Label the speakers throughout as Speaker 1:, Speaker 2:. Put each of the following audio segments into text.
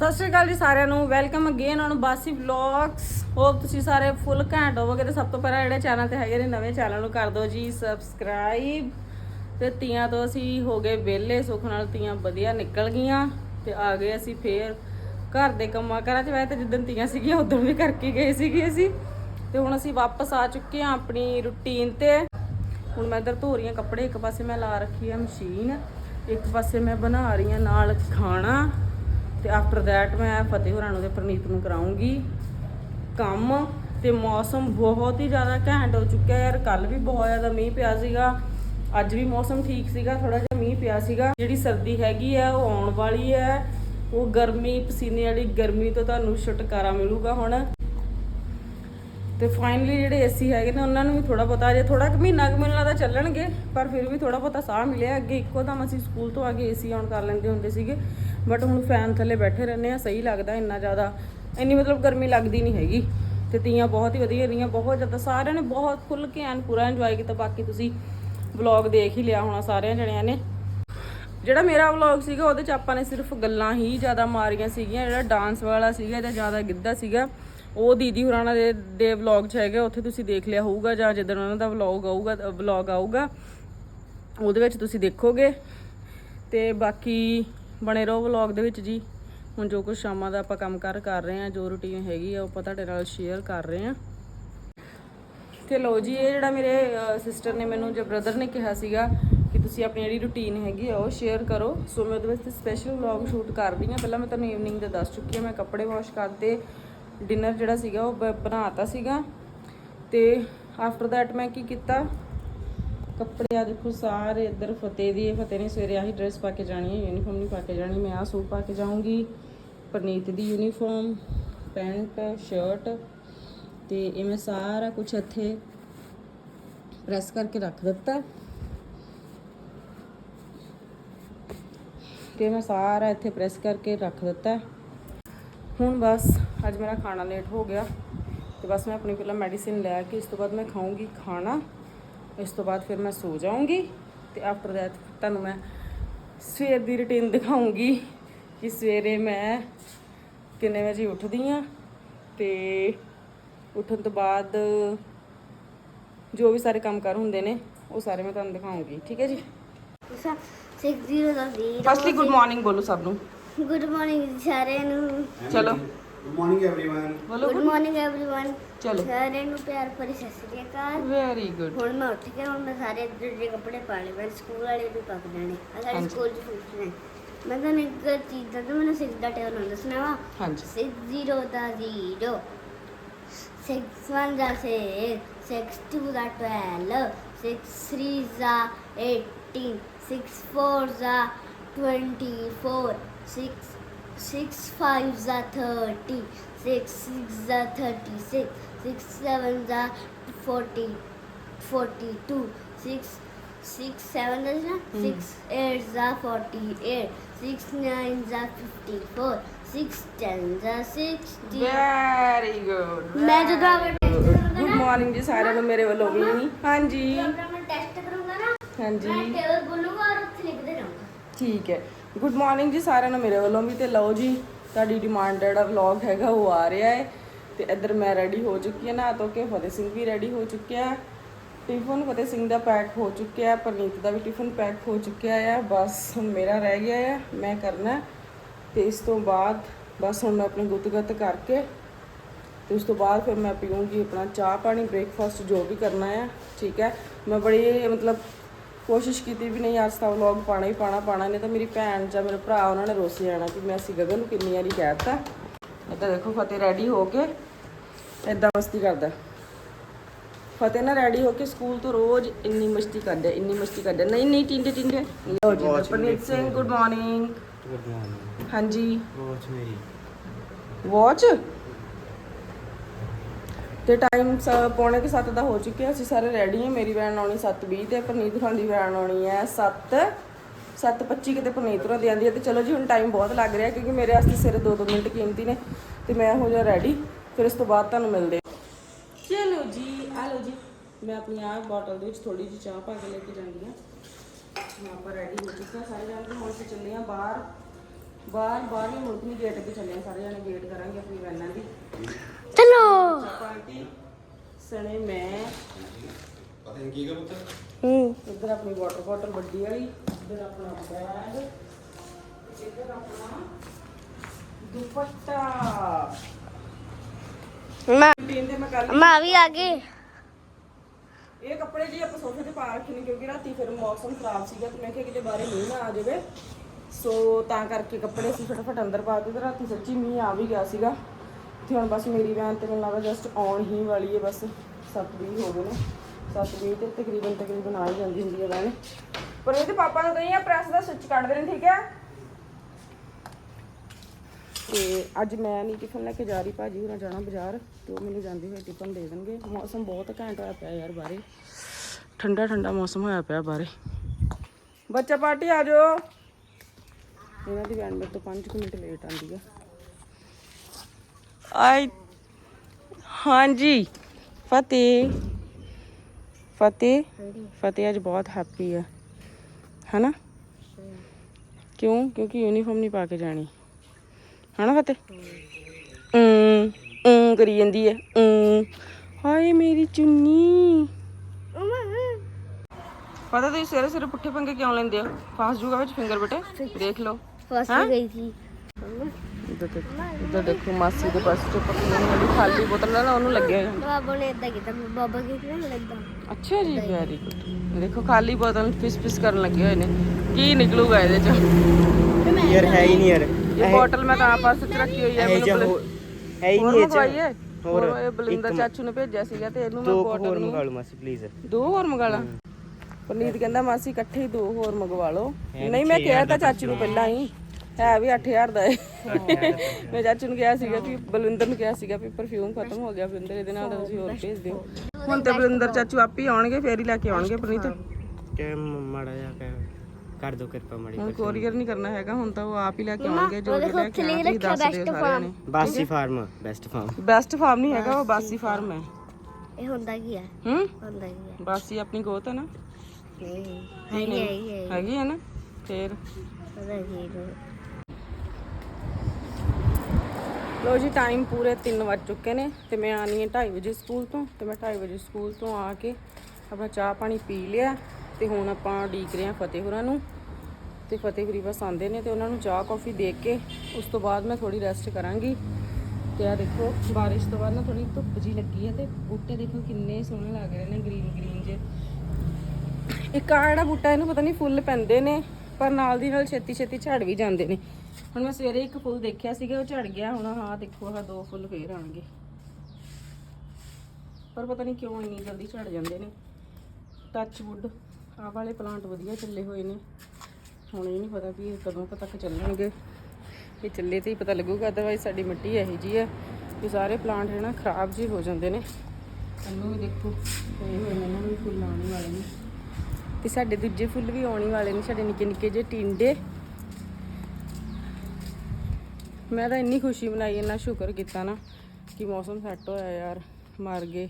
Speaker 1: ਸਤਿ ਸ਼੍ਰੀ ਅਕਾਲ ਜੀ ਸਾਰਿਆਂ ਨੂੰ। Welcome again on Bassi vlogs hope ਤੁਸੀਂ ਸਾਰੇ ਫੁੱਲ ਘੈਂਟ ਹੋਵੋਗੇ ਤੇ ਸਭ ਤੋਂ ਪਹਿਲਾਂ ਜਿਹੜੇ ਚੈਨਲ ਤੇ ਹੈਗੇ ਨੇ, ਨਵੇਂ ਚੈਨਲ ਨੂੰ ਕਰ ਦਿਓ ਜੀ ਸਬਸਕ੍ਰਾਈਬ ਤੇ ਤੀਆਂ ਤੋਂ ਅਸੀਂ ਹੋ ਗਏ ਵਿਹਲੇ, ਸੁੱਖ ਨਾਲ ਤੀਆਂ ਵਧੀਆ ਨਿਕਲ ਗਈਆਂ। ਤੇ ਆ ਗਏ ਅਸੀਂ ਫੇਰ ਘਰ ਦੇ ਕੰਮਾਂ ਕਾਰਾਂ 'ਚ। ਵੈਸੇ ਤਾਂ ਜਿੱਦਣ ਤੀਆਂ ਸੀਗੀਆਂ, ਉਦੋਂ ਵੀ ਕਰਕੇ ਗਏ ਸੀਗੇ ਅਸੀਂ। ਤੇ ਹੁਣ ਅਸੀਂ ਵਾਪਸ ਆ ਚੁੱਕੇ ਹਾਂ ਆਪਣੀ ਰੁਟੀਨ ਤੇ। ਹੁਣ ਮੈਂ ਇੱਧਰ ਧੋ ਰਹੀ ਹਾਂ ਕੱਪੜੇ। ਇੱਕ ਪਾਸੇ ਮੈਂ ਲਾ ਰੱਖੀ ਆ ਮਸ਼ੀਨ। ਇੱਕ ਪਾਸੇ ਮੈਂ ਬਣਾ ਰਹੀ ਹਾਂ ਨਾਲ ਖਾਣਾ। ਤੇ ਆਫਟਰ ਦੈਟ ਮੈਂ ਫਤਿਹ ਹੋਰਾਂ ਨੂੰ ਤੇ ਪ੍ਰਨੀਤ ਨੂੰ ਕਰਾਉਂਗੀ। ਕੰਮ ਤੇ ਮੌਸਮ ਬਹੁਤ ਹੀ ਜ਼ਿਆਦਾ ਘੈਂਟ ਹੋ ਚੁੱਕਿਆ ਯਾਰ ਕੱਲ ਵੀ ਬਹੁਤ ਜ਼ਿਆਦਾ ਮੀਂਹ ਪਿਆ ਸੀਗਾ। ਅੱਜ ਵੀ ਮੌਸਮ ਠੀਕ ਸੀਗਾ ਥੋੜਾ ਜਿਹਾ ਮੀਂਹ ਪਿਆ ਸੀਗਾ। ਜਿਹੜੀ ਸਰਦੀ ਹੈਗੀ ਆ, ਉਹ ਆਉਣ ਵਾਲੀ ਹੈ ਉਹ ਗਰਮੀ, ਪਸੀਨੇ ਵਾਲੀ ਗਰਮੀ ਤੋਂ ਤੁਹਾਨੂੰ ਛੁਟਕਾਰਾ ਮਿਲੂਗਾ ਹੁਣ। ਤੇ ਫਾਈਨਲੀ ਜਿਹੜੇ ਏਸੀ ਹੈਗੇ ਨੇ, ਉਹਨਾਂ ਨੂੰ ਵੀ ਥੋੜਾ ਪਤਾ ਜੇ ਥੋੜਾ ਕੁ ਮਹੀਨਾ ਕੁ ਮੈਨੂੰ ਲੱਗਦਾ ਚੱਲਣਗੇ, ਪਰ ਫਿਰ ਵੀ ਥੋੜਾ ਬਹੁਤਾ ਸਾਹ ਮਿਲਿਆ। ਅੱਗੇ ਇੱਕੋ ਦਮ ਅਸੀਂ ਸਕੂਲ ਤੋਂ ਆ ਕੇ ਏਸੀ ਆਨ ਕਰ ਲੈਂਦੇ ਹੁੰਦੇ ਸੀਗੇ। ਬਟ ਹੁਣ ਫੈਨ ਥੱਲੇ ਬੈਠੇ ਰਹਿੰਦੇ ਆ, ਸਹੀ ਲੱਗਦਾ ਇੰਨਾ ਜ਼ਿਆਦਾ। ਇੰਨੀ ਮਤਲਬ ਗਰਮੀ ਲੱਗਦੀ ਨਹੀਂ ਹੈਗੀ। ਤੇ ਤੀਆਂ ਬਹੁਤ ਹੀ ਵਧੀਆ ਰਹੀਆਂ, ਬਹੁਤ ਜ਼ਿਆਦਾ। ਸਾਰਿਆਂ ਨੇ ਬਹੁਤ ਖੁੱਲ ਕੇ ਐਨ ਪੂਰਾ ਇੰਜੋਏ ਕੀਤਾ। ਬਾਕੀ ਤੁਸੀਂ ਵਲੌਗ ਦੇਖ ਹੀ ਲਿਆ ਹੋਣਾ ਸਾਰਿਆਂ ਜਣਿਆਂ ਨੇ। ਜਿਹੜਾ ਮੇਰਾ ਵਲੌਗ ਸੀਗਾ, ਉਹਦੇ ਚ ਆਪਾਂ ਨੇ ਸਿਰਫ ਗੱਲਾਂ ਹੀ ਜ਼ਿਆਦਾ ਮਾਰੀਆਂ ਸੀਗੀਆਂ। ਜਿਹੜਾ ਡਾਂਸ ਵਾਲਾ ਸੀਗਾ ਤੇ ਜ਼ਿਆਦਾ ਗਿੱਧਾ ਸੀਗਾ। ਉਹ ਦੀਦੀ ਹੁਰਾਣਾ ਦੇ ਦੇ ਵਲੌਗ ਚ ਹੈਗਾ, ਉੱਥੇ ਤੁਸੀਂ ਦੇਖ ਲਿਆ ਹੋਊਗਾ, ਜਾਂ ਜਦੋਂ ਉਹਨਾਂ ਦਾ ਵਲੌਗ ਆਊਗਾ ਵਲੌਗ ਆਊਗਾ, ਉਹਦੇ ਵਿੱਚ ਤੁਸੀਂ ਦੇਖੋਗੇ। ਤੇ ਬਾਕੀ ਬਣੇ ਰਹੋ ਵਲੌਗ ਦੇ ਵਿੱਚ ਜੀ। ਹੁਣ ਜੋ ਕੁਝ ਸ਼ਾਮਾਂ ਦਾ ਆਪਾਂ ਕੰਮ ਕਰ ਕਰ ਰਹੇ ਹਾਂ, ਜੋ ਰੁਟੀਨ ਹੈਗੀ ਆ, ਉਹ ਆਪਾਂ ਤੁਹਾਡੇ ਨਾਲ ਸ਼ੇਅਰ ਕਰ ਰਹੇ ਹਾਂ। ਤੇ ਲਓ ਜੀ, ਇਹ ਜਿਹੜਾ ਮੇਰੇ ਸਿਸਟਰ ਨੇ ਮੈਨੂੰ, ਜੇ ਬ੍ਰਦਰ ਨੇ ਕਿਹਾ ਸੀਗਾ ਕਿ ਤੁਸੀਂ ਆਪਣੀ ਜਿਹੜੀ ਰੁਟੀਨ ਹੈਗੀ ਆ, ਉਹ ਸ਼ੇਅਰ ਕਰੋ। ਸੋ ਮੈਂ ਉਹਦੇ ਵਾਸਤੇ ਸਪੈਸ਼ਲ ਵਲੌਗ ਸ਼ੂਟ ਕਰ ਰਹੀ ਹਾਂ। ਪਹਿਲਾਂ ਮੈਂ ਤੁਹਾਨੂੰ ਈਵਨਿੰਗ ਦਾ ਦੱਸ ਚੁੱਕੀ ਹਾਂ। ਮੈਂ ਕੱਪੜੇ ਵਾਸ਼ ਕਰਤੇ ਡਿਨਰ ਜਿਹੜਾ ਸੀਗਾ, ਉਹ ਬ- ਬਣਾਤਾ ਸੀਗਾ। ਤੇ ਆਫਟਰ ਦੈਟ ਮੈਂ ਕੀ ਕੀਤਾ ਕੱਪੜੇ ਆ ਦੇਖੋ ਸਾਰੇ ਇੱਧਰ ਫਤਿਹ ਦੀ ਫਤਿਹ ਨੇ ਸਵੇਰੇ ਆਹੀ ਡਰੈਸ ਪਾ ਕੇ ਜਾਣੀ ਹੈ ਯੂਨੀਫਾਰਮ ਨਹੀਂ ਪਾ ਕੇ ਜਾਣੀ, ਮੈਂ ਆਹ ਸੂਟ ਪਾ ਕੇ ਜਾਊਂਗੀ। ਪਰਨੀਤ ਦੀ ਯੂਨੀਫਾਰਮ ਪੈਂਟ ਸ਼ਰਟ ਤੇ ਇਹ ਮੈਂ ਸਾਰਾ ਕੁਝ ਇੱਥੇ ਪ੍ਰੈਸ ਕਰਕੇ ਰੱਖ ਦਿੱਤਾ। ਤੇ ਮੈਂ ਸਾਰਾ ਇੱਥੇ ਪ੍ਰੈਸ ਕਰਕੇ ਰੱਖ ਦਿੱਤਾ। ਹੁਣ ਬਸ, ਅੱਜ ਮੇਰਾ ਖਾਣਾ ਲੇਟ ਹੋ ਗਿਆ, ਤੇ ਬਸ ਮੈਂ ਆਪਣੀ ਪਹਿਲਾਂ ਮੈਡੀਸਿਨ ਲੈ ਕੇ, ਇਸ ਤੋਂ ਬਾਅਦ ਮੈਂ ਖਾਊਂਗੀ ਖਾਣਾ। ਇਸ ਤੋਂ ਬਾਅਦ ਫਿਰ ਮੈਂ ਸੋ ਜਾਊਂਗੀ ਤੇ ਆਫਟਰ ਦੈਟ ਤੁਹਾਨੂੰ ਮੈਂ ਸਵੇਰ ਦੀ ਰੁਟੀਨ ਦਿਖਾਊਂਗੀ ਕਿ ਸਵੇਰੇ ਮੈਂ ਕਿੰਨੇ ਵਜੇ ਉੱਠਦੀ ਆ ਤੇ ਉੱਠਣ ਤੋਂ ਬਾਅਦ ਜੋ ਵੀ ਸਾਰੇ ਕੰਮ ਕਰ ਹੁੰਦੇ ਨੇ ਉਹ ਸਾਰੇ ਮੈਂ ਤੁਹਾਨੂੰ ਦਿਖਾਊਂਗੀ ਠੀਕ ਹੈ ਜੀ?
Speaker 2: ਸਾ 60 ਦਾ
Speaker 1: ਫਸਟਲੀ ਗੁੱਡ ਮਾਰਨਿੰਗ ਬੋਲੋ ਸਭ ਨੂੰ।
Speaker 2: ਗੁੱਡ ਮਾਰਨਿੰਗ ਸਾਰਿਆਂ ਨੂੰ।
Speaker 1: ਚਲੋ।
Speaker 3: ਗੁੱਡ ਮਾਰਨਿੰਗ एवरीवन
Speaker 1: ਬੋਲੋ
Speaker 2: ਗੁੱਡ ਮਾਰਨਿੰਗ एवरीवन
Speaker 1: ਚਲੋ
Speaker 2: ਸਾਰਿਆਂ ਨੂੰ ਪਿਆਰ ਭਰੀ ਸਤਿ ਸ੍ਰੀ ਅਕਾਲ
Speaker 1: ਵੈਰੀ ਗੁੱਡ
Speaker 2: ਹੁਣ ਮੈਂ ਉੱਠ ਕੇ ਹੁਣ ਮੈਂ ਸਾਰੇ ਇੱਧਰ ਦੇ ਕੱਪੜੇ ਪਾ ਲਏ ਮੈਂ ਸਕੂਲ ਵਾਲੇ ਵੀ ਪਾ ਕੇ ਜਾਣੇ ਆ ਸਾਡੇ
Speaker 1: ਹਾਂਜੀ।
Speaker 2: ਸਕੂਲ ਚ ਫੰਕਸ਼ਨ ਹੈ ਮੈਂ ਤੁਹਾਨੂੰ ਇੱਕ ਚੀਜ਼ ਦਾ ਮੈਨੂੰ ਸਿੱਖ ਦਾ ਟੇਬਲ ਨੂੰ ਦੱਸਣਾ ਵਾ
Speaker 1: ਹਾਂਜੀ
Speaker 2: 60 ਦਾ 0 61 ਦਾ 6 62 ਦਾ 12 63 ਦਾ 18 64 ਦਾ 24 6 6 5 ਦਾ 30 6 6 ਦਾ 36 6 7 da 40 42 6 6 7 da na 6 8 da 48 6 9 da 54 6 10 da 60
Speaker 1: very good
Speaker 2: ਮੈਂ ਜਦੋਂ ਆਪਣਾ ਟੈਸਟ ਕਰੂੰਗਾ
Speaker 1: ਗੁੱਡ
Speaker 2: ਨਾ
Speaker 1: ਮਾਰਨਿੰਗ ਜੀ ਸਾਰਿਆਂ ਨੂੰ ਮੇਰੇ ਵੱਲੋਂ ਵੀ ਹਾਂਜੀ
Speaker 2: ਜਦੋਂ ਆਪਣਾ ਮੈਂ ਟੈਸਟ ਕਰੂੰਗਾ ਨਾ
Speaker 1: ਹਾਂਜੀ
Speaker 2: ਮੈਂ ਟੇਬਲ ਬੋਲੂੰਗਾ ਔਰ
Speaker 1: ਗੁੱਡ ਮਾਰਨਿੰਗ ਜੀ, ਸਾਰਿਆਂ ਨੂੰ ਮੇਰੇ ਵੱਲੋਂ ਵੀ ਤੇ ਲਓ ਜੀ, ਤੁਹਾਡੀ ਡਿਮਾਂਡ ਜਿਹੜਾ ਵਲੌਗ ਹੈਗਾ, ਉਹ ਆ ਰਿਹਾ ਹੈ। ਤੇ ਇੱਧਰ ਮੈਂ ਰੈਡੀ ਹੋ ਚੁੱਕੀ ਹਾਂ ਨਾ ਧੋ ਕੇ ਫਤਿਹ ਸਿੰਘ ਵੀ ਰੈਡੀ ਹੋ ਚੁੱਕਿਆ ਟਿਫਨ ਫਤਿਹ ਸਿੰਘ ਦਾ ਪੈਕ ਹੋ ਚੁੱਕਿਆ ਹੈ, ਪਰਨੀਤ ਦਾ ਵੀ ਟਿਫਨ ਪੈਕ ਹੋ ਚੁੱਕਿਆ ਆ। ਬਸ ਹੁਣ ਮੇਰਾ ਰਹਿ ਗਿਆ ਆ, ਮੈਂ ਕਰਨਾ। ਹੈ। ਤੇ ਇਸ ਤੋਂ ਬਾਅਦ ਬਸ ਹੁਣ ਮੈਂ ਆਪਣੀ ਗੁੱਤਗਤ ਕਰਕੇ, ਤੇ ਉਸ ਤੋਂ ਬਾਅਦ ਫਿਰ ਮੈਂ ਪੀਊਂਗੀ ਆਪਣਾ ਚਾਹ ਪਾਣੀ ਬ੍ਰੇਕਫਾਸਟ ਜੋ ਵੀ ਕਰਨਾ ਆ, ਠੀਕ ਹੈ। ਮੈਂ ਬੜੀ ਮਤਲਬ ਕੋਸ਼ਿਸ਼ ਕੀਤੀ ਵੀ ਨਹੀਂ ਅੱਜ ਤਾਂ ਵਲੌਗ ਪਾਣਾ ਹੀ ਪਾਣਾ ਪਾਣਾ ਨਹੀਂ ਤਾਂ ਮੇਰੀ ਭੈਣ ਜਾਂ ਮੇਰੇ ਭਰਾ ਉਹਨਾਂ ਨੇ ਰੋਸੇ ਜਾਣਾ ਕਿ ਮੈਂ ਅਸੀਂ ਗਗਨ ਨੂੰ ਕਿੰਨੀ ਵਾਰੀ ਕਹਿਤਾ ਤਾਂ ਦੇਖੋ ਫਤਿਹ ਰੈਡੀ ਹੋ ਕੇ ਇਦਾਂ ਮਸਤੀ ਕਰਦਾ ਫਤਿਹ ਨਾ ਰੈਡੀ ਹੋ ਕੇ ਸਕੂਲ ਤੋਂ ਰੋਜ਼ ਇੰਨੀ ਮਸਤੀ ਕਰਦਾ ਇੰਨੀ ਮਸਤੀ ਕਰਦਾ ਨਹੀਂ ਨਹੀਂ ਟਿੰਡੇ ਟਿੰਡੇ। ਲੋ ਜੀ Parneet Singh good morning
Speaker 3: good morning
Speaker 1: ਹਾਂਜੀ।
Speaker 3: ਵਾਚ ਮੇਰੀ।
Speaker 1: ਵਾਚ ਤੇ ਟਾਈਮ ਪੌਣੇ ਕਿ 7 ਦਾ ਹੋ ਚੁੱਕਿਆ। ਅਸੀਂ ਸਾਰੇ ਰੈਡੀ ਹਾਂ। ਮੇਰੀ ਵੈਨ ਆਉਣੀ 7:20 ਤੇ ਪਰਨੀਤ ਹੋਰਾਂ ਦੀ ਵੈਨ ਆਉਣੀ ਹੈ 7 7:25 ਕਿਤੇ ਪਰਨੀਤ ਹੋਰਾਂ ਦੀ ਆਉਂਦੀ ਹੈ। ਤੇ ਚਲੋ ਜੀ ਹੁਣ ਟਾਈਮ ਬਹੁਤ ਲੱਗ ਰਿਹਾ ਕਿਉਂਕਿ ਮੇਰੇ ਵਾਸਤੇ ਸਿਰ 2-2 ਮਿੰਟ ਕੀਮਤੀ ਨੇ ਤੇ ਮੈਂ ਹੋ ਜਾ ਰੈਡੀ ਫਿਰ ਇਸ ਤੋਂ ਬਾਅਦ ਤੁਹਾਨੂੰ ਮਿਲਦੇ ਚਲੋ ਜੀ ਆ ਲਓ ਜੀ। ਮੈਂ ਆਪਣੀ ਆਹ ਬੋਟਲ ਦੇ ਵਿੱਚ ਥੋੜੀ ਜਿਹੀ ਚਾਹ ਪਾ ਕੇ ਲੈ ਕੇ ਜਾਂਦੀ ਹਾਂ। ਮੈਂ ਆਪਾਂ ਰੈਡੀ ਹੋ ਚੁੱਕਾ ਸਾਰੇ ਜਾਣੇ ਹੁਣ ਅਸੀਂ ਚੱਲੇ ਹਾਂ ਬਾਹਰ। ਬਾਹਰ ਬਾਹਰਲੀ ਮੁਲਕ ਨਹੀਂ ਗੇਟ ਅੱਗੇ ਚੱਲੇ ਆ, ਸਾਰੇ ਜਣੇ ਗੇਟ ਕਰਾਂਗੇ ਆਪਣੀ ਵੈਨਾਂ ਦੀ।
Speaker 2: ਚਲੋ
Speaker 1: ਪਾਰਟੀ ਸਣੇ ਮੈਂ।
Speaker 3: ਪਤਾ ਨਹੀਂ ਕੀ ਕਰ ਪੁੱਤ?
Speaker 2: ਹੂੰ।
Speaker 1: ਇੱਧਰ ਆਪਣੀ ਵਾਟਰ ਬੋਟਲ ਵੱਡੀ ਵਾਲੀ ਇੱਧਰ ਆਪਣਾ ਬੈਗ ਇੱਧਰ ਆਪਣਾ ਦੁਪੱਟਾ।
Speaker 2: ਮੈਂ
Speaker 1: ਪੀਣ ਦੇ ਮੈਂ ਕੱਲ
Speaker 2: ਮਾਂ ਵੀ ਆ ਗਈ।
Speaker 1: ਇਹ ਕੱਪੜੇ ਜੀ ਆਪਾਂ ਸੋਫੇ ਤੇ ਪਾ ਰੱਖੇ ਨੇ ਕਿਉਂਕਿ ਰਾਤੀ ਫਿਰ ਮੌਸਮ ਖਰਾਬ ਸੀਗਾ ਤੇ ਮੈਂ ਕਿਹਾ ਕਿਤੇ ਬਾਹਰ ਮੀਂਹ ਨਾ ਆ ਜਾਵੇ। ਸੋ ਤਾਂ ਕਰਕੇ ਕੱਪੜੇ ਸੀ ਫਟਾਫਟ ਅੰਦਰ ਪਾ ਦਿੱਤੇ ਤੇ ਰਾਤੀ ਸੱਚੀ ਮੀਂਹ ਆ ਵੀ ਗਿਆ ਸੀਗਾ। ਤੇ ਹੁਣ ਬਸ ਮੇਰੀ ਵੈਨ ਤੇ ਮੈਨੂੰ ਲੱਗਦਾ ਜਸਟ ਆਉਣ ਹੀ ਵਾਲੀ ਹੈ, ਬਸ 7:20 ਹੋ ਗਏ ਨੇ। 7:20 ਤੇ ਤਕਰੀਬਨ ਤਕਰੀਬਨ ਆ ਹੀ ਜਾਂਦੀ ਹੁੰਦੀ ਹੈ ਵੈਨ। ਪਰ ਇਹਦੇ ਪਾਪਾ ਨੂੰ ਕਹੀ ਆ ਪ੍ਰੈਸ ਦਾ ਸਵਿਚ ਕੱਢ ਦੇਣ ਠੀਕ ਹੈ? ਤੇ ਅੱਜ ਮੈਂ ਨਹੀਂ ਟਿਫਨ ਲੈ ਕੇ ਜਾ ਰਹੀ, ਭਾਜੀ ਹੋਰਾਂ ਜਾਣਾ ਬਾਜ਼ਾਰ, ਤੇ ਉਹ ਮੈਨੂੰ ਜਾਂਦੇ ਹੋਏ ਟਿਫਨ ਦੇ ਦੇਣਗੇ। ਮੌਸਮ ਬਹੁਤ ਘੈਂਟ ਹੋਇਆ ਪਿਆ ਯਾਰ ਬਾਰੇ। ਠੰਡਾ ਠੰਡਾ ਮੌਸਮ ਹੋਇਆ ਪਿਆ ਬਾਰੇ। ਬੱਚਾ ਪਾਰਟੀ ਆ ਜਾਓ। ਇਹਨਾਂ ਦੀ ਵੈਨ ਮੇਰੇ ਤੋਂ 5 ਮਿੰਟ ਲੇਟ ਆਂਦੀ ਆ। ਆਈ ਹਾਂਜੀ ਫਤਿਹ। ਫਤਿਹ? ਫਤਿਹ ਅੱਜ ਬਹੁਤ ਹੈਪੀ ਹੈ ਹਨਾ? ਕਿਉਂ? ਕਿਉਂਕਿ ਯੂਨੀਫਾਰਮ ਨਹੀਂ ਪਾ ਕੇ ਜਾਣੀ। ਹਨਾ ਫਤਿਹ? ਅੰ ਅੰ ਕਰੀ ਜਾਂਦੀ ਹੈ ਅੰ ਹਾਏ ਮੇਰੀ ਚੁੰਨੀ। ਪਤਾ ਤੁਸੀਂ ਸਵੇਰੇ ਸਵੇਰੇ ਪੁੱਠੇ ਪੰਗੇ ਕਿਉਂ ਲੈਂਦੇ ਹੋ? ਫਾਸ ਜੂਗਾ ਵਿੱਚ ਫਿੰਗਰ ਬਟੇ। ਦੇਖ ਲਓ।
Speaker 2: ਫਸ
Speaker 1: ਹੈਂ?
Speaker 2: ਗਈ ਸੀ।
Speaker 1: ਇੱਧਰ ਦੇਖੋ ਇੱਧਰ ਦੇਖੋ ਮਾਸੀ ਦੇ ਪਾਸ ਚੁੱਪ ਪੀਣ ਵਾਲੀ ਖਾਲੀ ਬੋਤਲ ਨਾਲ ਉਹਨੂੰ ਲੱਗਿਆ ਹੋਇਆ।
Speaker 2: ਬਾਬਾ ਨੇ ਇਦਾਂ ਕੀਤਾ ਬਾਬਾ ਕੀ ਕਿਹਾ ਇਦਾਂ
Speaker 1: ਅੱਛਾ ਜੀ ਵੈਰੀ ਗੁੱਡ ਦੇਖੋ ਖਾਲੀ ਬੋਤਲ ਫਿਸ ਫਿਸ ਕਰਨ ਲੱਗੇ ਹੋਏ ਨੇ। ਕੀ ਨਿਕਲੂਗਾ ਇਹਦੇ ਚ?
Speaker 3: ਯਾਰ ਹੈ ਹੀ ਨਹੀਂ ਯਾਰ।
Speaker 1: ਇਹ ਬੋਤਲ ਮੈਂ ਤਾਂ ਪਾਸ ਚ ਰੱਖੀ ਹੋਈ ਹੈ
Speaker 3: ਇਹ ਜਿਹਾ
Speaker 1: ਮੈਨੂੰ
Speaker 3: ਹੋ- ਹੈ ਹੀ
Speaker 1: ਹੋਰ
Speaker 3: ਨਹੀਂ ਇਹ
Speaker 1: ਮੰਗਵਾਈ
Speaker 3: ਚ
Speaker 1: ਹੈ ਹੋਰ ਇਹ ਬਲਿੰਦਰ ਚਾਚੂ ਨੇ ਭੇਜਿਆ ਸੀਗਾ ਤੇ ਇਹਨੂੰ ਮੈਂ
Speaker 3: ਦੋ ਹੋਰ
Speaker 1: ਨੂੰ
Speaker 3: ਮੰਗਾ ਲਓ ਮਾਸੀ ਪਲੀਜ਼
Speaker 1: ਦੋ ਹੋਰ ਮੰਗਾ ਲਾ। ਪਰਨੀਤ ਕਹਿੰਦਾ ਮਾਸੀ ਇਕੱਠੇ ਹੀ ਦੋ ਹੋਰ ਮੰਗਵਾ ਲਓ। ਨਹੀਂ ਮੈਂ ਕਿਹਾ ਤਾਂ ਚਾਚੂ ਨੂੰ ਪਹਿਲਾਂ ਹੀ। ਹੈ ਵੀ 8000 ਦਾ ਹੈ। ਮੈਂ ਚਾਚੂ ਨੂੰ ਕਿਹਾ ਸੀਗਾ ਕਿ ਬਲਵਿੰਦਰ ਨੂੰ ਕਿਹਾ ਸੀਗਾ ਵੀ ਪਰਫਿਊਮ ਖਤਮ ਹੋ ਗਿਆ ਬਲਵਿੰਦਰ ਇਹਦੇ ਨਾਲ ਤੁਸੀਂ ਹੋਰ ਭੇਜ ਦਿਓ। ਹੁਣ ਤੇ ਬਲਵਿੰਦਰ ਚਾਚੂ ਆਪ ਹੀ ਆਉਣਗੇ ਫੇਰ ਹੀ ਲੈ ਕੇ ਆਉਣਗੇ ਪਰਨੀਤ।
Speaker 3: ਕਿ ਮਾੜਾ ਜਿਹਾ ਕਹਿ ਕਰ ਦੋ ਕਿਰਪਾ ਮਾੜੀ
Speaker 1: ਹੁਣ ਕੋਰੀਅਰ ਨਹੀਂ ਕਰਨਾ ਹੈਗਾ ਹੁਣ ਤਾਂ ਉਹ ਆਪ ਹੀ ਲੈ ਕੇ ਆਉਣਗੇ ਜੋ ਲੈ ਕੇ ਆਉਣਾ ਤੁਸੀਂ ਦੱਸ ਦਿਓ ਸਾਰਿਆਂ ਨੇ।
Speaker 3: ਬਾਸੀ form best form
Speaker 1: best form ਨਹੀਂ ਹੈਗਾ ਉਹ ਬਾਸੀ ਫਾਰਮ ਹੈ।
Speaker 2: ਇਹ ਹੁੰਦਾ ਕੀ ਹੈ?
Speaker 1: ਹੂੰ?
Speaker 2: ਹੁੰਦਾ ਕੀ ਹੈ?
Speaker 1: ਬਾਸੀ ਆਪਣੀ ਗੋਤ ਹੈ ਨਾ?
Speaker 2: ਨਹੀਂ ਹੈਗੀ ਹੈਗੀ ਹੈ
Speaker 1: ਹੈਗੀ ਹੈ ਨਾ? ਫੇਰ?
Speaker 2: ਕੀ ਹੈ?
Speaker 1: ਲੋ ਜੀ ਟਾਈਮ ਪੂਰੇ 3 ਵੱਜ ਚੁੱਕੇ ਨੇ ਤੇ ਮੈਂ ਆਨੀ ਹੈ 2:30 ਵਜੇ ਸਕੂਲ ਤੋਂ, ਤੇ ਮੈਂ 2:30 ਵਜੇ ਸਕੂਲ ਤੋਂ ਆ ਕੇ ਆਪਣਾ ਚਾਹ ਪਾਣੀ ਪੀ ਲਿਆ ਤੇ ਹੁਣ ਆਪਾਂ ਉਡੀਕ ਰਹੇ ਹਾਂ ਫਤਿਹ ਹੋਰਾਂ ਨੂੰ। ਤੇ ਫਤਿਹ ਹੋਰੀ ਬਸ ਆਉਂਦੇ ਨੇ ਤੇ ਉਹਨਾਂ ਨੂੰ ਚਾਹ ਕਾਫੀ ਦੇ ਕੇ ਉਸ ਤੋਂ ਬਾਅਦ ਮੈਂ ਥੋੜੀ ਰੈਸਟ ਕਰਾਂਗੀ। ਤੇ ਆ ਦੇਖੋ, ਬਾਰਿਸ਼ ਤੋਂ ਬਾਅਦ ਨਾ ਥੋੜੀ ਧੁੱਪ ਜੀ ਲੱਗੀ ਹੈ ਤੇ ਬੂਟੇ ਦੇਖੋ ਕਿੰਨੇ ਸੋਹਣੇ ਲੱਗ ਰਹੇ ਨੇ ਗ੍ਰੀਨ ਗ੍ਰੀਨ ਜੇ ਇੱਕ ਆਹ ਜਿਹੜਾ ਬੂਟਾ ਇਹਨੂੰ ਪਤਾ ਨਹੀਂ ਫੁੱਲ ਪੈਂਦੇ ਨੇ, ਪਰ ਨਾਲ ਦੀ ਨਾਲ ਛੇਤੀ ਛੇਤੀ ਝੜ ਵੀ ਜਾਂਦੇ ਨੇ। ਹੁਣ ਮੈਂ ਸਵੇਰੇ ਇੱਕ ਫੁੱਲ ਦੇਖਿਆ ਸੀਗਾ, ਉਹ ਝੜ ਗਿਆ, ਹੁਣ ਹਾਂ ਦੇਖੋ, ਆਹ ਦੋ ਫੁੱਲ ਫੇਰ ਆਣਗੇ ਪਰ ਪਤਾ ਨਹੀਂ ਕਿਉਂ ਇੰਨੀ ਜਲਦੀ ਝੜ ਜਾਂਦੇ ਨੇ। ਟੱਚ ਵੁੱਡ ਆਹ ਵਾਲੇ ਪਲਾਂਟ ਵਧੀਆ ਚੱਲੇ ਹੋਏ ਨੇ। ਹੁਣ ਇਹ ਨਹੀਂ ਪਤਾ ਵੀ ਇਹ ਕਦੋਂ ਤੱਕ ਚੱਲਣਗੇ। ਇਹ ਚੱਲੇ ਤੇ ਹੀ ਪਤਾ ਲੱਗੂਗਾ ਅਦਰਵਾਈਜ਼ ਸਾਡੀ ਮਿੱਟੀ ਇਹੋ ਜੀ ਹੈ ਕਿ ਸਾਰੇ ਪਲਾਂਟ ਹੈ ਨਾ ਖਰਾਬ ਜਿਹੇ ਹੋ ਜਾਂਦੇ ਨੇ। ਇਹਨੂੰ ਵੀ ਦੇਖੋ ਇਹ ਹੋਏ ਨੇ ਇਹਨਾਂ ਨੂੰ ਵੀ ਫੁੱਲ ਆਉਣ ਵਾਲੇ ਨੇ। ਤੇ ਸਾਡੇ ਦੂਜੇ ਫੁੱਲ ਵੀ ਆਉਣ ਵਾਲੇ ਨੇ, ਸਾਡੇ ਨਿੱਕੇ ਨਿੱਕੇ ਜਿਹੇ ਟਿੰਡੇ। ਮੈਂ ਤਾਂ ਇੰਨੀ ਖੁਸ਼ੀ ਮਨਾਈ, ਇੰਨਾ ਸ਼ੁਕਰ ਕੀਤਾ ਨਾ ਕਿ ਮੌਸਮ ਸੈੱਟ ਹੋਇਆ ਯਾਰ, ਮਰ ਗਏ,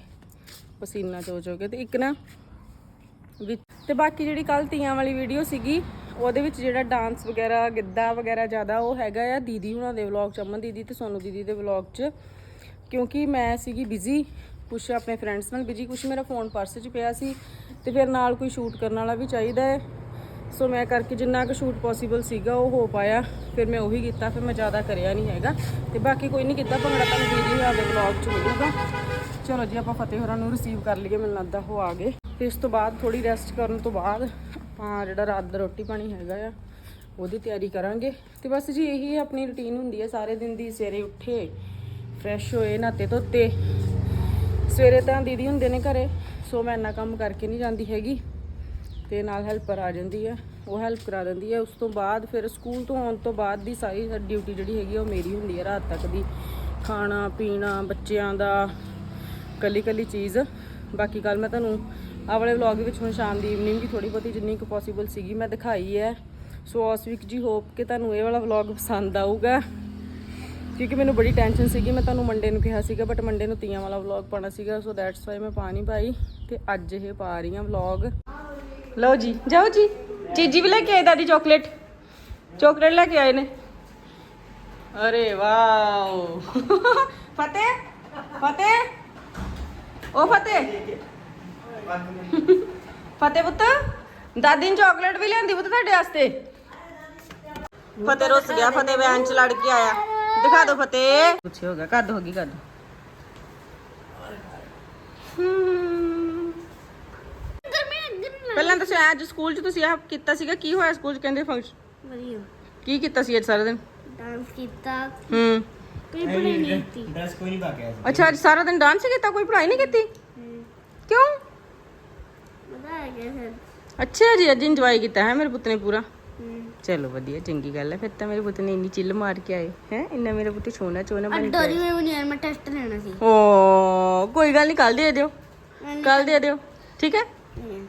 Speaker 1: ਪਸੀਨਾ ਚੋ ਚੋ ਕੇ ਤੇ ਇੱਕ ਨਾ ਵਿੱਚ ਤੇ ਬਾਕੀ ਜਿਹੜੀ ਕੱਲ ਤੀਆਂ ਵਾਲੀ ਵੀਡੀਓ ਸੀਗੀ, ਉਹਦੇ ਵਿੱਚ ਜਿਹੜਾ ਡਾਂਸ ਵਗੈਰਾ, ਗਿੱਧਾ ਵਗੈਰਾ ਜ਼ਿਆਦਾ ਉਹ ਹੈਗਾ ਆ ਦੀਦੀ ਹੁਣਾਂ ਦੇ ਵਲੌਗ ਚ ਅਮਨ ਦੀਦੀ ਤੇ ਸੋਨੂ ਦੀਦੀ ਦੇ ਵਲੌਗ ਚ। ਕਿਉਂਕਿ ਮੈਂ ਸੀਗੀ ਬਿਜ਼ੀ ਕੁਛ ਆਪਣੇ ਫਰੈਂਡਸ ਨਾਲ ਬਿਜ਼ੀ ਕੁਛ ਮੇਰਾ ਫੋਨ ਪਰਸ 'ਚ ਪਿਆ ਸੀ ਤੇ ਫਿਰ ਨਾਲ ਕੋਈ ਸ਼ੂਟ ਕਰਨ ਵਾਲਾ ਵੀ ਚਾਹੀਦਾ ਹੈ। ਸੋ ਮੈਂ ਕਰਕੇ ਜਿੰਨਾ ਕੁ ਸ਼ੂਟ ਪੋਸੀਬਲ ਸੀਗਾ, ਉਹ ਹੋ ਪਾਇਆ। ਫਿਰ ਮੈਂ ਉਹੀ ਕੀਤਾ, ਫਿਰ ਮੈਂ ਜ਼ਿਆਦਾ ਕਰਿਆ ਨਹੀਂ ਹੈਗਾ। ਤੇ ਬਾਕੀ ਕੋਈ ਨਹੀਂ ਕੀਤਾ, ਭੰਗੜਾ ਤੁਹਾਨੂੰ ਦੀਦੀ ਹੋਰਾਂ ਦੇ ਵਲੌਗ 'ਚ ਮਿਲੂਗਾ। ਚਲੋ ਜੀ, ਆਪਾਂ ਫਤਿਹ ਹੋਰਾਂ ਨੂੰ ਰਿਸੀਵ ਕਰ ਲਈਏ, ਮੈਨੂੰ ਲੱਗਦਾ ਉਹ ਆ ਗਏ। ਤੇ ਇਸ ਤੋਂ ਬਾਅਦ ਥੋੜੀ ਰੈਸਟ ਕਰਨ ਤੋਂ ਬਾਅਦ ਆਪਾਂ ਜਿਹੜਾ ਰਾਤ ਦਾ ਰੋਟੀ ਪਾਣੀ ਹੈਗਾ ਆ, ਉਹਦੀ ਤਿਆਰੀ ਕਰਾਂਗੇ। ਤੇ ਬਸ ਜੀ, ਇਹੀ ਆਪਣੀ ਰੁਟੀਨ ਹੁੰਦੀ ਹੈ ਸਾਰੇ ਦਿਨ ਦੀ ਸਵੇਰੇ ਉੱਠੇ ਫਰੈਸ਼ ਹੋਏ ਨਾਤੇ ਧੋਤੇ। ਸਵੇਰੇ ਤਾਂ ਦੀਦੀ ਹੁੰਦੇ ਨੇ ਘਰੇ ਸੋ ਮੈਂ ਇੰਨਾ ਕੰਮ ਕਰਕੇ ਨਹੀਂ ਜਾਂਦੀ ਹੈਗੀ। ਤੇ ਨਾਲ ਹੈਲਪਰ ਆ ਜਾਂਦੀ ਹੈ ਉਹ ਹੈਲਪ ਕਰਾ ਦਿੰਦੀ ਹੈ ਉਸ ਤੋਂ ਬਾਅਦ ਫਿਰ ਸਕੂਲ ਤੋਂ ਆਉਣ ਤੋਂ ਬਾਅਦ ਦੀ ਸਾਰੀ ਡਿਊਟੀ ਜਿਹੜੀ ਹੈਗੀ ਉਹ ਮੇਰੀ ਹੁੰਦੀ ਹੈ ਰਾਤ ਤੱਕ ਦੀ। ਖਾਣਾ, ਪੀਣਾ, ਬੱਚਿਆਂ ਦਾ ਕੱਲੀ ਕੱਲੀ ਚੀਜ਼। ਬਾਕੀ ਕੱਲ ਮੈਂ ਤੁਹਾਨੂੰ ਆ ਵਾਲੇ ਵਲੌਗ ਵਿੱਚ ਹੁਣ ਸ਼ਾਮ ਦੀ ਇਵਨਿੰਗ ਦੀ ਥੋੜੀ ਬਹੁਤੀ ਜਿੰਨੀ ਕੁ ਪੋਸੀਬਲ ਸੀਗੀ ਮੈਂ ਦਿਖਾਈ ਹੈ ਸੋ ਆਸਵਿਕ ਜੀ ਹੋਪ ਕਿ ਤੁਹਾਨੂੰ ਇਹ ਵਾਲਾ ਵਲੌਗ ਪਸੰਦ ਆਊਗਾ। ਕਿਉਂਕਿ ਮੈਨੂੰ ਬੜੀ ਟੈਨਸ਼ਨ ਸੀਗੀ, ਮੈਂ ਤੁਹਾਨੂੰ ਮੰਡੇ ਨੂੰ ਕਿਹਾ ਸੀਗਾ ਬਟ ਮੰਡੇ ਨੂੰ ਤੀਆਂ ਵਾਲਾ ਵਲੌਗ ਪਾਣਾ ਸੀਗਾ ਸੋ ਦੈਟਸ ਵਾਈ ਮੈਂ ਪਾ ਨਹੀਂ ਪਾਈ। ਤੇ ਅੱਜ ਇਹ ਪਾ ਰਹੀ ਹਾਂ ਵਲੌਗ ਲਓ ਜੀ ਜਾਓ ਜੀ ਚੀਜੀ ਵੀ ਲੈ ਕੇ ਆਏ ਦਾਦੀ ਚਾਕਲੇਟ ਚਾਕਲੇਟ ਲੈ ਕੇ ਆਏ ਨੇ ਅਰੇ ਵਾਓ ਫਤਿਹ ਫਤਿਹ ਉਹ ਫਤਿਹ ਫਤਿਹ ਪੁੱਤ ਦਾਦੀ ਨੇ ਚਾਕਲੇਟ ਵੀ ਲਿਆਂਦੀ ਪੁੱਤ ਤੁਹਾਡੇ ਵਾਸਤੇ ਫਤਿਹ ਰੁੱਸ ਗਿਆ ਫਤਿਹ ਵੈਨ ਚ ਲੜ ਕੇ ਆਇਆ ਦਿਖਾ ਦਿਓ ਫਤਿਹ ਕੁਛ ਹੋ ਗਿਆ ਕਰ ਦੋ ਹੋ ਗਈ ਕਰ ਦੋ ਪਹਿਲਾਂ ਦੱਸੋ ਅੱਜ ਸਕੂਲ ਚ ਤੁਸੀਂ ਆਹ ਕੀਤਾ ਸੀਗਾ ਕੀ ਹੋਇਆ ਸਕੂਲ ਚ ਕਹਿੰਦੇ ਫੰਕਸ਼ਨ
Speaker 2: ਵਧੀਆ।
Speaker 1: ਕੀ ਕੀਤਾ ਸੀ ਅੱਜ ਸਾਰਾ ਦਿਨ?
Speaker 2: ਡਾਂਸ ਕੀਤਾ।
Speaker 1: ਹੂੰ।
Speaker 2: ਕੋਈ ਬਣੀ ਨਹੀਂ ਕੀਤੀ।
Speaker 3: ਡਰੈਸ ਕੋਈ ਨਹੀਂ ਪਾ ਕੇ ਆਇਆ
Speaker 1: ਅੱਛਾ ਅੱਜ ਸਾਰਾ ਦਿਨ ਡਾਂਸ ਕੀਤਾ ਕੋਈ ਪੜ੍ਹਾਈ ਨਹੀਂ ਕੀਤੀ?
Speaker 2: ਹਮ,
Speaker 1: ਕਿਉਂ?
Speaker 2: ਮਜ਼ਾ ਆ ਗਿਆ ਫਿਰ।
Speaker 1: ਅੱਛਾ ਜੀ ਅੱਜ ਇੰਜੋਏ ਕੀਤਾ ਹੈ ਮੇਰੇ ਪੁੱਤ ਨੇ ਪੂਰਾ।
Speaker 2: ਹਮ,
Speaker 1: ਚਲੋ ਵਧੀਆ ਚੰਗੀ ਗੱਲ ਹੈ ਫਿਰ ਤਾਂ ਮੇਰੇ ਪੁੱਤ ਨੇ ਇੰਨੀ ਚਿੱਲ ਮਾਰ ਕੇ ਆਏ ਹੈ? ਇੰਨਾ ਮੇਰਾ ਪੁੱਤ ਛੋਣਾ ਚੋਣਾ
Speaker 2: ਆ
Speaker 1: ਬਣ ਕੇ
Speaker 2: ਡੋਰੀ
Speaker 1: ਆਏ।
Speaker 2: ਮੈਂ ਨਹੀਂ ਮੈਂ ਟੈਸਟ ਲੈਣਾ ਸੀ।
Speaker 1: ਓ ਕੋਈ ਗੱਲ ਨਹੀਂ ਕੱਲ ਦੇ ਦਿਓ। ਕੱਲ ਦੇ ਦਿਓ। ਠੀਕ ਹੈ?
Speaker 2: ਹਮ,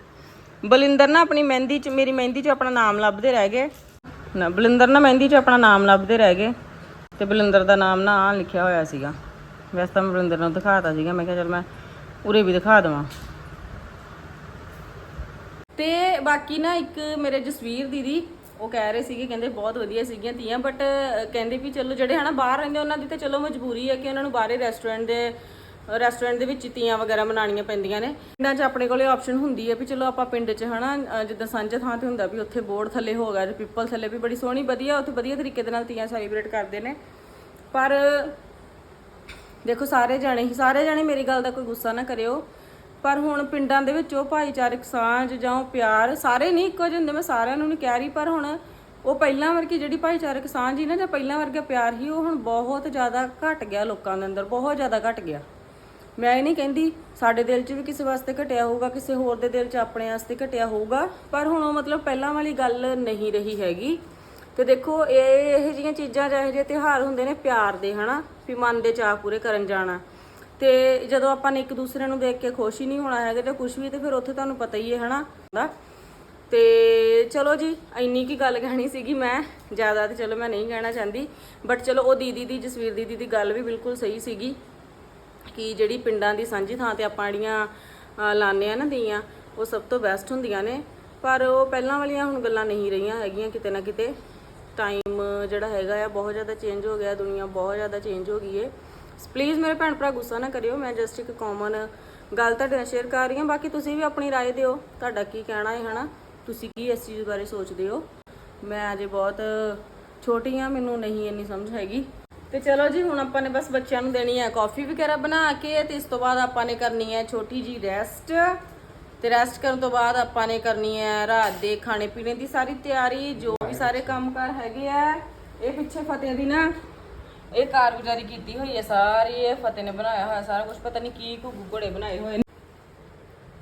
Speaker 1: ਬਲਿੰਦਰ ਨਾ ਆਪਣੀ ਮਹਿੰਦੀ ਚ, ਮੇਰੀ ਮਹਿੰਦੀ ਚ ਆਪਣਾ ਨਾਮ ਲੱਭਦੇ ਰਹਿ ਗਏ। ਨਾ, ਬਲਿੰਦਰ ਨਾ ਮਹਿੰਦੀ ਚ ਆਪਣਾ ਨਾਮ ਲੱਭਦੇ ਰਹਿ ਗਏ। ਤੇ ਬਲਿੰਦਰ ਦਾ ਨਾਮ ਨਾ ਆ ਲਿਖਿਆ ਹੋਇਆ ਸੀਗਾ। ਵੈਸੇ ਤਾਂ ਮੈਂ ਬਲਿੰਦਰ ਨੂੰ ਦਿਖਾਤਾ ਸੀਗਾ, ਮੈਂ ਕਿਹਾ ਚਲ ਮੈਂ ਉਰੇ ਵੀ ਦਿਖਾ ਦਵਾਂ। ਤੇ ਬਾਕੀ ਨਾ ਇੱਕ ਮੇਰੇ ਜਸਵੀਰ ਦੀਦੀ, ਉਹ ਕਹਿ ਰਹੇ ਸੀਗੇ, ਕਹਿੰਦੇ ਬਹੁਤ ਵਧੀਆ ਸੀਗੀਆਂ ਤੀਆਂ ਬਟ ਕਹਿੰਦੇ ਵੀ ਚਲੋ ਜਿਹੜੇ ਹਨਾ ਬਾਹਰ ਰਹਿੰਦੇ, ਉਹਨਾਂ ਦੀ ਤਾਂ ਚਲੋ ਮਜਬੂਰੀ ਹੈ ਕਿ ਉਹਨਾਂ ਨੂੰ ਬਾਹਰੇ ਰੈਸਟੋਰੈਂਟ ਦੇ ਰੈਸਟੋਰੈਂਟ ਦੇ ਵਿੱਚ ਹੀ ਤੀਆਂ ਵਗੈਰਾ ਬਣਾਉਣੀਆਂ ਪੈਂਦੀਆਂ ਨੇ। ਪਿੰਡਾਂ 'ਚ ਆਪਣੇ ਕੋਲੇ ਆਪਸ਼ਨ ਹੁੰਦੀ ਹੈ ਵੀ ਚਲੋ ਆਪਾਂ ਪਿੰਡ 'ਚ ਹਨਾ ਅ, ਜਿੱਦਾਂ ਸਾਂਝੇ ਥਾਂ ਤੇ ਹੁੰਦਾ ਵੀ ਉੱਥੇ ਬੋਰਡ ਥੱਲੇ ਹੋ ਗਿਆ ਪਿੱਪਲ ਥੱਲੇ ਵੀ ਬੜੀ ਸੋਹਣੀ ਵਧੀਆ ਉੱਥੇ ਵਧੀਆ ਤਰੀਕੇ ਦੇ ਨਾਲ ਤੀਆਂ ਸੈਲੀਬ੍ਰੇਟ ਕਰਦੇ ਨੇ। ਪਰ ਦੇਖੋ ਸਾਰੇ ਜਾਣੇ ਹੀ ਸਾਰੇ ਜਾਣੇ ਮੇਰੀ ਗੱਲ ਦਾ ਕੋਈ ਗੁੱਸਾ ਨਾ ਕਰਿਓ। ਪਰ ਹੁਣ ਪਿੰਡਾਂ ਦੇ ਵਿੱਚ ਉਹ ਭਾਈਚਾਰਕ ਸਾਂਝ ਜਾਂ ਉਹ ਪਿਆਰ ਸਾਰੇ ਨਹੀਂ ਇੱਕੋ ਜਿਹੇ ਹੁੰਦੇ ਮੈਂ ਸਾਰਿਆਂ ਨੂੰ ਨਹੀਂ ਕਹਿ ਰਹੀ ਪਰ ਹੁਣ ਉਹ ਪਹਿਲਾਂ ਵਰਗੀ ਜਿਹੜੀ ਭਾਈਚਾਰਕ ਸਾਂਝ ਸੀ ਨਾ ਜਾਂ ਪਹਿਲਾਂ ਵਰਗਾ ਪਿਆਰ ਸੀ ਉਹ ਹੁਣ ਬਹੁਤ ਜ਼ਿਆਦਾ ਘਟ ਗਿਆ ਲੋਕਾਂ ਦੇ ਅੰਦਰ ਬਹੁਤ ਜ਼ਿਆਦਾ ਘਟ ਗਿਆ। ਮੈਂ ਇਹ ਨਹੀਂ ਕਹਿੰਦੀ ਸਾਡੇ ਦਿਲ 'ਚ ਵੀ ਕਿਸੇ ਵਾਸਤੇ ਘਟਿਆ ਹੋਊਗਾ, ਕਿਸੇ ਹੋਰ ਦੇ ਦਿਲ 'ਚ ਆਪਣੇ ਵਾਸਤੇ ਘਟਿਆ ਹੋਊਗਾ, ਪਰ ਹੁਣ ਉਹ ਮਤਲਬ ਪਹਿਲਾਂ ਵਾਲੀ ਗੱਲ ਨਹੀਂ ਰਹੀ ਹੈਗੀ। ਤੇ ਦੇਖੋ, ਇਹ, ਇਹੋ ਜਿਹੀਆਂ ਚੀਜ਼ਾਂ ਜਾਂ ਇਹੋ ਜਿਹੇ ਤਿਉਹਾਰ ਹੁੰਦੇ ਨੇ ਪਿਆਰ ਦੇ, ਹਨਾ? ਵੀ ਮਨ ਦੇ ਚਾਅ ਪੂਰੇ ਕਰਨ ਜਾਣਾ। ਤੇ ਜਦੋਂ ਆਪਾਂ ਨੇ ਇੱਕ ਦੂਸਰੇ ਨੂੰ ਦੇਖ ਕੇ ਖੁਸ਼ ਹੀ ਨਹੀਂ ਹੋਣਾ ਹੈਗਾ ਜਾਂ ਕੁਝ ਵੀ, ਤੇ ਫਿਰ ਉੱਥੇ ਤੁਹਾਨੂੰ ਪਤਾ ਹੀ ਹੈ, ਹਨਾ? ਦਾ ਤੇ ਚਲੋ ਜੀ, ਇੰਨੀ ਕੀ ਗੱਲ ਕਹਿਣੀ ਸੀਗੀ ਮੈਂ। ਜ਼ਿਆਦਾ ਤੇ ਚਲੋ ਮੈਂ ਨਹੀਂ ਕਹਿਣਾ ਚਾਹੁੰਦੀ ਬਟ ਚਲੋ ਉਹ ਦੀਦੀ ਦੀ, ਜਸਵੀਰ ਦੀਦੀ ਦੀ ਗੱਲ ਵੀ ਬਿਲਕੁਲ ਸਹੀ ਸੀਗੀ। ਕਿ ਜਿਹੜੀ ਪਿੰਡਾਂ ਦੀ ਸਾਂਝੀ ਥਾਂ ਤੇ ਆਪਾਂ ਜਿਹੜੀਆਂ ਅਹ, ਲਾਉਂਦੇ ਆ ਨਾ ਦੀਆਂ ਉਹ ਸਭ ਤੋਂ ਬੈਸਟ ਹੁੰਦੀਆਂ ਨੇ ਪਰ ਉਹ ਪਹਿਲਾਂ ਵਾਲੀਆਂ ਹੁਣ ਗੱਲਾਂ ਨਹੀਂ ਰਹੀਆਂ ਹੈਗੀਆਂ ਕਿਤੇ ਨਾ ਕਿਤੇ ਟਾਈਮ ਜਿਹੜਾ ਹੈਗਾ ਆ ਬਹੁਤ ਜ਼ਿਆਦਾ ਚੇਂਜ ਹੋ ਗਿਆ ਦੁਨੀਆ ਬਹੁਤ ਜ਼ਿਆਦਾ ਚੇਂਜ ਹੋ ਗਈ ਏ ਪਲੀਜ਼ ਮੇਰੇ ਭੈਣ ਭਰਾ ਗੁੱਸਾ ਨਾ ਕਰਿਓ ਮੈਂ ਜਸਟ ਇੱਕ ਕਾਮਨ ਗੱਲ ਤੁਹਾਡੇ ਨਾਲ ਸ਼ੇਅਰ ਕਰ ਰਹੀ ਹਾਂ ਬਾਕੀ ਤੁਸੀਂ ਵੀ ਆਪਣੀ رائے ਦਿਓ ਤੁਹਾਡਾ ਕੀ ਕਹਿਣਾ ਹੈ ਹਨਾ ਤੁਸੀਂ ਕੀ ਇਸ ਚੀਜ਼ ਬਾਰੇ ਸੋਚਦੇ ਹੋ ਮੈਂ ਅਜੇ ਬਹੁਤ ਛੋਟੀ ਆ ਮੈਨੂੰ ਨਹੀਂ ਇੰਨੀ ਸਮਝ ਹੈਗੀ ਤੇ ਚਲੋ ਜੀ, ਹੁਣ ਆਪਾਂ ਨੇ ਬਸ ਬੱਚਿਆਂ ਨੂੰ ਦੇਣੀ ਹੈ ਕਾਫੀ ਵਗੈਰਾ ਬਣਾ ਕੇ ਤੇ ਇਸ ਤੋਂ ਬਾਅਦ ਆਪਾਂ ਨੇ ਕਰਨੀ ਹੈ ਛੋਟੀ ਜੀ ਰੈਸਟ ਤੇ ਰੈਸਟ ਕਰਨ ਤੋਂ ਬਾਅਦ ਆਪਾਂ ਨੇ ਕਰਨੀ ਹੈ ਰਾਤ ਦੇ ਖਾਣੇ ਪੀਣੇ ਦੀ ਸਾਰੀ ਤਿਆਰੀ, ਜੋ ਵੀ ਸਾਰੇ ਕੰਮਕਾਰ ਹੈਗੇ ਆ। ਇਹ ਪਿੱਛੇ ਫਤਿਹ ਦੀ ਨਾ, ਇਹ ਕਾਰਗੁਜ਼ਾਰੀ ਕੀਤੀ ਹੋਈ ਹੈ ਸਾਰੀ, ਇਹ ਫਤਿਹ ਨੇ ਬਣਾਇਆ ਹੋਇਆ ਸਾਰਾ ਕੁਝ ਪਤਾ ਨਹੀਂ ਕੀ ਕੋ ਗੁੱਗੜੇ ਬਣਾਏ ਹੋਏ ਨੇ।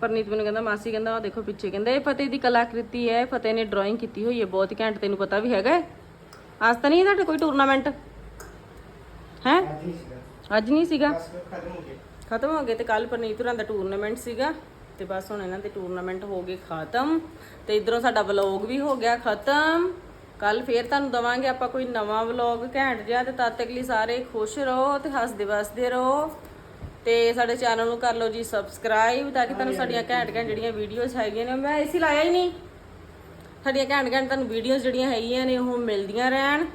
Speaker 1: ਪਰਨੀਤ ਮੈਨੂੰ ਕਹਿੰਦਾ, ਮਾਸੀ ਕਹਿੰਦਾ ਉਹ ਦੇਖੋ ਪਿੱਛੇ, ਕਹਿੰਦਾ, ਇਹ ਫਤਿਹ ਦੀ ਕਲਾਕ੍ਰਿਤੀ ਹੈ, ਫਤਿਹ ਨੇ ਡਰਾਇੰਗ ਕੀਤੀ ਹੋਈ ਹੈ, ਬਹੁਤ ਘੈਂਟ ਤੈਨੂੰ ਪਤਾ ਵੀ ਹੈਗਾ ਅੱਜ ਤਾਂ ਨਹੀਂ ਤੁਹਾਡੇ ਕੋਈ ਟੂਰਨਾਮੈਂਟ ਹੈ? ਅੱਜ ਨਹੀਂ ਸੀਗਾ। ਖਤਮ ਹੋ ਗਏ ਤੇ ਕੱਲ ਪਰਨੀਤ ਹੋਰਾਂ ਦਾ ਟੂਰਨਾਮੈਂਟ ਸੀਗਾ ਤੇ ਬਸ ਹੁਣ ਇਹਨਾਂ ਦੇ ਟੂਰਨਾਮੈਂਟ ਹੋ ਗਏ ਖਤਮ ਤੇ ਇਧਰੋਂ ਸਾਡਾ ਵਲੌਗ ਵੀ ਹੋ ਗਿਆ ਖਤਮ। ਕੱਲ ਫੇਰ ਤੁਹਾਨੂੰ ਦਵਾਂਗੇ ਆਪਾਂ ਕੋਈ ਨਵਾਂ ਵਲੌਗ ਘੈਂਟ ਜਿਹਾ ਤੇ ਤਦ ਤੱਕ ਲਈ ਸਾਰੇ ਖੁਸ਼ ਰਹੋ ਤੇ ਹੱਸਦੇ ਵਸਦੇ ਰਹੋ। ਤੇ ਸਾਡੇ ਚੈਨਲ ਨੂੰ ਕਰ ਲਓ ਜੀ ਸਬਸਕ੍ਰਾਈਬ ਤਾਂ ਕਿ ਤੁਹਾਨੂੰ ਸਾਡੀਆਂ ਘੈਂਟ ਘੈਂਟ ਜਿਹੜੀਆਂ ਵੀਡੀਓਜ਼ ਹੈਗੀਆਂ ਨੇ ਮੈਂ ਏਸੀ ਲਾਇਆ ਹੀ ਨਹੀਂ। ਸਾਡੀਆਂ ਘੈਂਟ ਘੈਂਟ ਤੁਹਾਨੂੰ ਵੀਡੀਓਜ਼ ਜਿਹੜੀਆਂ ਹੈਗੀਆਂ ਨੇ ਉਹ ਮਿਲਦੀਆਂ ਰਹਿਣ।